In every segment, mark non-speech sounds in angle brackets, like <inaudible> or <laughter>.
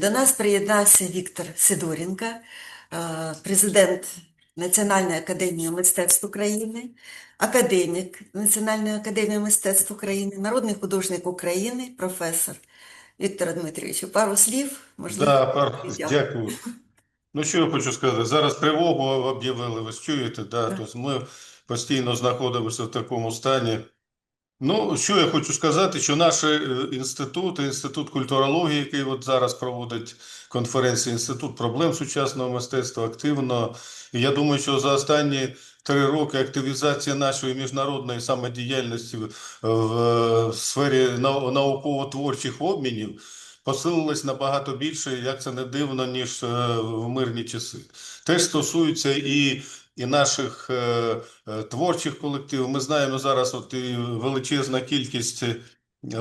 До нас приєднався Віктор Сидоренко, е, президент Національної академії мистецтв України, академік Національної академії мистецтв України, народний художник України, професор. Віктор Дмитрович, пару слів, можливо, Да, пар... дякую. Ну, що я хочу сказати? Зараз тривогу об'явили, ви чуєте, да? Тобто ми постійно знаходимося в такому стані. Ну, що я хочу сказати, що наш е, інститут, інститут культурології, який от зараз проводить конференцію, інститут проблем сучасного мистецтва активно. І я думаю, що за останні три роки активізація нашої міжнародної самодіяльності в, сфері науково-творчих обмінів посилилась набагато більше, як це не дивно, ніж е, в мирні часи. Теж стосується і, і наших е, е, творчих колективів. Ми знаємо зараз, от і величезна кількість е,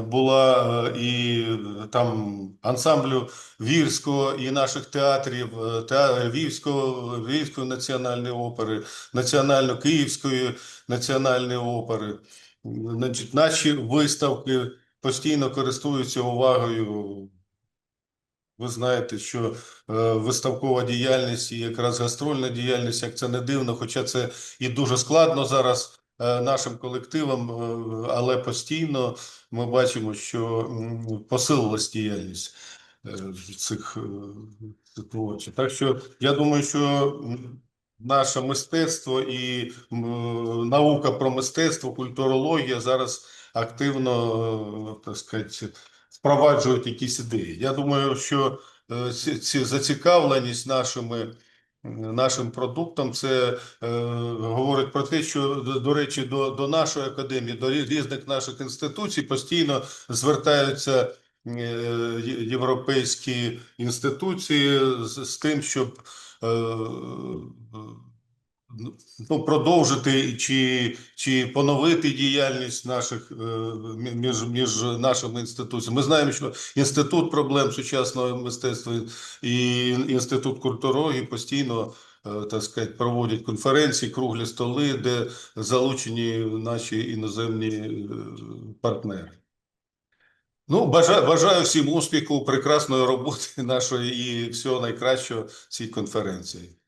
була і там ансамблю Вірського і наших театрів, е, теа- Львівського, Львівської національної опери, Національно-Київської національної опери. Наші виставки постійно користуються увагою. Ви знаєте, що е, виставкова діяльність і якраз гастрольна діяльність, як це не дивно, хоча це і дуже складно зараз е, нашим колективам, е, але постійно ми бачимо, що посилилась діяльність е, цих е, творчих. Так що я думаю, що наше мистецтво і м, наука про мистецтво, культурологія зараз активно, е, так сказати, впроваджують якісь ідеї. Я думаю, що е, ці, ці зацікавленість нашими. Нашим продуктом це е, говорить про те, що до речі, до, до нашої академії, до різних наших інституцій постійно звертаються е, європейські інституції з, з тим, щоб е, ну, продовжити чи, чи поновити діяльність наших е, між, між нашими інституціями. Ми знаємо, що інститут проблем сучасного мистецтва і інститут культурології постійно. е, Так сказати, проводять конференції, круглі столи, де залучені наші іноземні е, партнери. Ну, бажаю, бажаю всім успіху, прекрасної роботи <laughs> нашої і всього найкращого цій конференції.